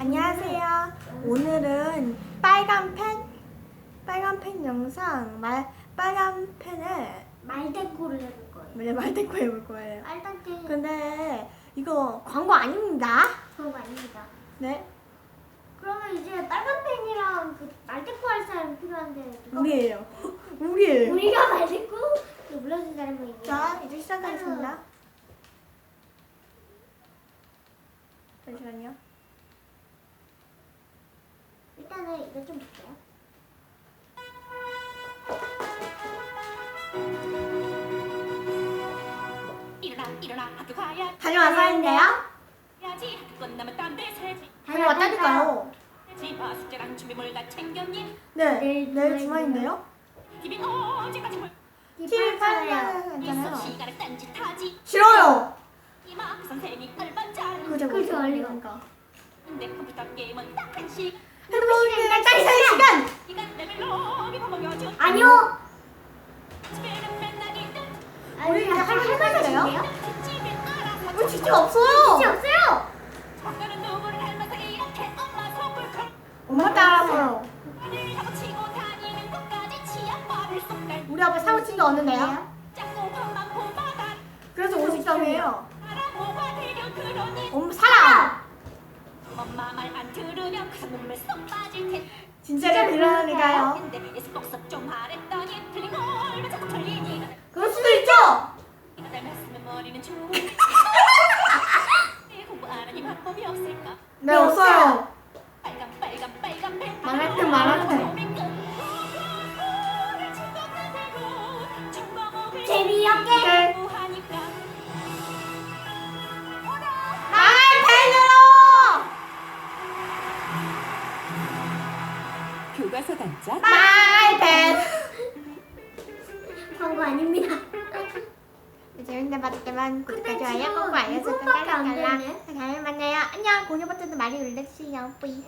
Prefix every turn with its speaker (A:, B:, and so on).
A: 안녕하세요. 오늘은 빨간 펜, 빨간 펜 영상, 말, 빨간 펜을
B: 말대꾸를 해볼 거예요.
A: 원래 말대꾸 해볼 거예요.
B: 말대꾸
A: 근데 이거 광고 아닙니다.
B: 그런 거 아닙니다.
A: 네,
B: 그러면 이제 빨간 펜이랑 그 말대꾸 할 사람이 필요한데 누가?
A: 우리예요. 우리예요.
B: 우리가 말대꾸 불러준 사람은 이게
A: 자, 이제 시작하겠습니다. 잠시만요.
B: 일단은 이거 좀 볼게요.
C: 일어나 일어나 학교 가야
A: 다녀와서인데요.
C: 야지 학교 끝나면 딴데 새지
A: 다녀왔다니까요.
C: 집안 숙제랑 준비물 다 챙겼니
A: 네,
B: 내일
A: 내일
B: 주말인데요?
A: 주말인데요.
C: 뭘
A: TV 팔면
C: 있어
A: 괜찮아요.
C: 시간을 딴짓하지
A: 싫어요.
C: 이마 그 선생님이 얼마
A: 그죠.
B: 알리고.
A: 그러니까.
C: 근데 컴퓨터 게임은 딱한 시간
A: 핸드폰이랑 딱 3시간!
C: 시간 레벨로 비버 먹여줘
B: 아니요. 우리
A: 이제 할머니
C: 알아서
A: 우리 직접 없어요.
B: 진짜 없어요.
C: 엄마
A: 따라서요. 우리 아빠 사고 친게 없는데요? 그래서 50점이에요.
C: 알아보가 되려 그러니
A: 엄마 사랑!
C: 그 눈물 쏙 빠질 텐데
A: 진짜로 그러니까요.
C: 근데 위에서 복습 좀 하랬더니 틀린 걸왜 자꾸 틀리니
A: 그럴 수도 있죠?
C: 이거 닮았으면 머리는 좀내 공부 안 하니 방법이 없을까
A: 네, 없어요.
C: 빨간 빨간 빨간 펜
A: 말할 땐 말할 때.
B: 재미없게.
C: 교과서
A: 망할 펜!
B: 광고 아닙니다.
A: 재밌는 봤지만
B: 근데
A: 구독과 좋아요 꼭 알려주세요.
B: 이것밖에 안 되네.
A: 다음에 만나요. 안녕. 공유 버튼도 많이 눌러주세요. 뿌이.